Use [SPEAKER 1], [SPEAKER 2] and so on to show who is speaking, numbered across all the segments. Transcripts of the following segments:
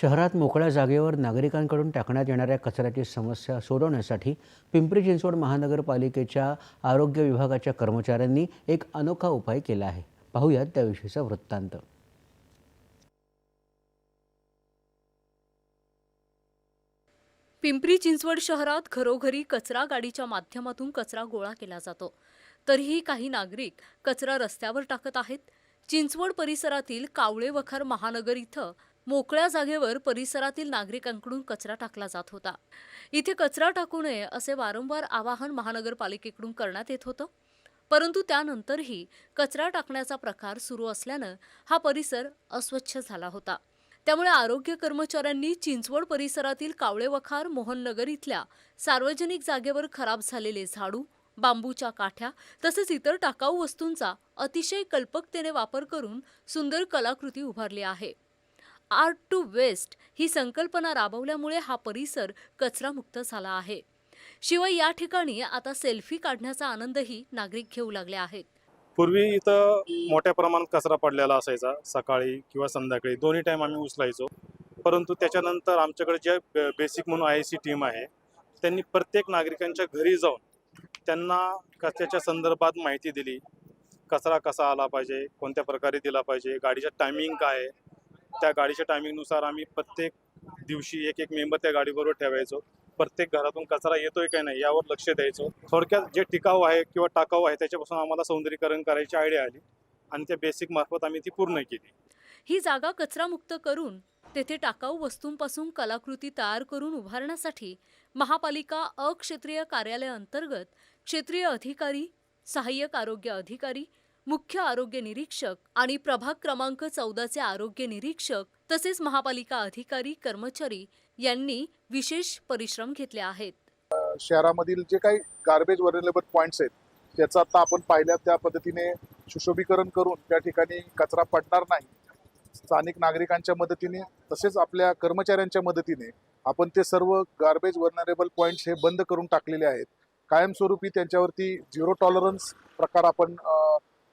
[SPEAKER 1] शहरात मोकळ्या जागेवर नागरिकांकडून टाकण्यात येणाऱ्या कचऱ्याची समस्या सोडवण्यासाठी पिंपरी चिंचवड महानगरपालिकेच्या आरोग्य विभागाच्या कर्मचाऱ्यांनी एक अनोखा उपाय केला आहे. पाहूयात त्याविषयीचा वृत्तांत.
[SPEAKER 2] पिंपरी चिंचवड शहरात घरोघरी कचरा गाडीच्या माध्यमातून कचरा गोळा केला जातो. तरीही काही नागरिक कचरा रस्त्यावर टाकत आहेत. चिंचवड परिसरातील कावळे वखार महानगर इथं मोकळ्या जागेवर परिसरातील नागरिकांकडून कचरा टाकला जात होता. इथे कचरा टाकू नये असे वारंवार आवाहन महानगरपालिकेकडून करण्यात येत होतं. परंतु त्यानंतरही कचरा टाकण्याचा प्रकार सुरू असल्यानं हा परिसर अस्वच्छ झाला होता. त्यामुळे आरोग्य कर्मचाऱ्यांनी चिंचवड परिसरातील कावळेवखार मोहननगर इथल्या सार्वजनिक जागेवर खराब झालेले झाडू बांबूच्या काठ्या तसेच इतर टाकाऊ वस्तूंचा अतिशय कल्पकतेने वापर करून सुंदर कलाकृती उभारली आहे. आर्ट टू वेस्ट ही संकल्पना राबवल्यामुळे हा परिसर कचरामुक्त झाला आहे. शिवाय या ठिकाणी आता सेल्फी काढण्याचा आनंदही नागरिक घेऊ लागले आहेत.
[SPEAKER 3] पूर्वी इथं मोठ्या प्रमाणात कचरा पडलेला असायचा सकाळी किंवा संध्याकाळी. दोन्ही टाईम आम्ही उचलायचो. परंतु त्याच्यानंतर आमच्याकडे जे बेसिक म्हणून आय सी टीम आहे त्यांनी प्रत्येक नागरिकांच्या घरी जाऊन त्यांना कचऱ्याच्या संदर्भात माहिती दिली. कचरा कसा आला पाहिजे कोणत्या प्रकारे दिला पाहिजे गाडीचा टायमिंग काय आहे त्या गाडीच्या टायमिंगनुसार आम्ही प्रत्येक दिवशी एक एक मेंबर त्या गाडीबरोबर ठेवायचो. प्रत्येक घरातून कचरा येतोय काय नाही यावर लक्ष द्यायचो. थोडक्यात जे टिकाऊ आहे किंवा टाकाऊ आहे त्याच्यापासून आम्हाला सौंदर्यीकरण करायची आयडिया आली आणि त्या बेसिक मार्फत आम्ही ती पूर्ण केली.
[SPEAKER 2] ही जागा कचरामुक्त करून तेथे टाकाऊ वस्तूंपासून कलाकृती तयार करून उभारण्यासाठी महापालिका अक्षेत्रीय कार्यालय अंतर्गत क्षेत्रीय अधिकारी सहाय्यक आरोग्य अधिकारी मुख्य आरोग्य निरीक्षक आणि प्रभाग क्रमांक चौदाचे आरोग्य निरीक्षक तसेच महापालिका अधिकारी कर्मचारी यांनी विशेष परिश्रम घेतले आहेत.
[SPEAKER 4] शहरामधील जे काही गार्बेज व्हर्नेबल पॉईंट्स आहेत त्याचं आता आपण पाहिल्या त्या पद्धतीने सुशोभीकरण करून त्या ठिकाणी कचरा पडणार नाही. स्थानिक नागरिकांच्या मदतीने तसेच आपल्या कर्मचाऱ्यांच्या मदतीने आपण ते सर्व गार्बेज व्हर्नरेबल पॉईंट्स हे बंद करून टाकलेले आहेत. कायमस्वरूपी त्यांच्यावरती झिरो टॉलरन्स प्रकार आपण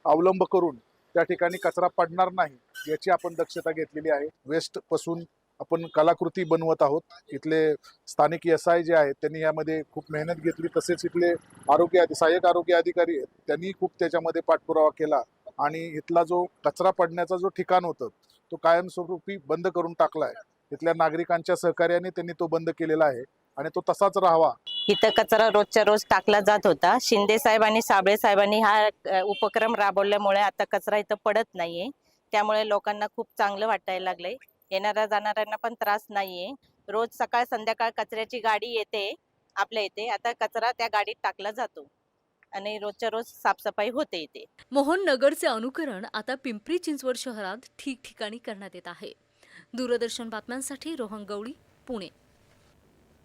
[SPEAKER 4] अवलंब करून त्या ठिकाणी कचरा पडणार नाही याची आपण दक्षता घेतलेली आहे. वेस्टपासून आपण कलाकृती बनवत आहोत. इथले स्थानिक एस आय जे आहेत त्यांनी यामध्ये खूप मेहनत घेतली. तसेच इथले आरोग्य सहाय्यक आरोग्य अधिकारी आहेत त्यांनी खूप त्याच्यामध्ये पाठपुरावा केला. आणि इथला जो कचरा पडण्याचा जो ठिकाण होतं तो कायमस्वरूपी बंद करून टाकलाय इथल्या नागरिकांच्या सहकार्याने त्यांनी तो बंद केलेला आहे. आणि तो तसाच राहावा.
[SPEAKER 5] इथं कचरा रोजच्या रोज टाकला जात होता. शिंदे साहेब आणि साबळे साहेबांनी हा अ, उपक्रम राबवल्यामुळे आता कचरा इथं पडत नाहीये. त्यामुळे लोकांना खूप चांगलं वाटायला लागलंय. येणाऱ्या जाणाऱ्यांना पण त्रास नाहीये. रोज सकाळ संध्याकाळ कचऱ्याची गाडी येते आपल्या इथे. आता कचरा त्या गाडीत टाकला जातो. आणि रोजच्या रोज साफसफाई होते इथे.
[SPEAKER 2] मोहन नगरचे अनुकरण आता पिंपरी चिंचवड शहरात ठिकठिकाणी करण्यात येत आहे. दूरदर्शन बातम्यांसाठी रोहन गवळी पुणे.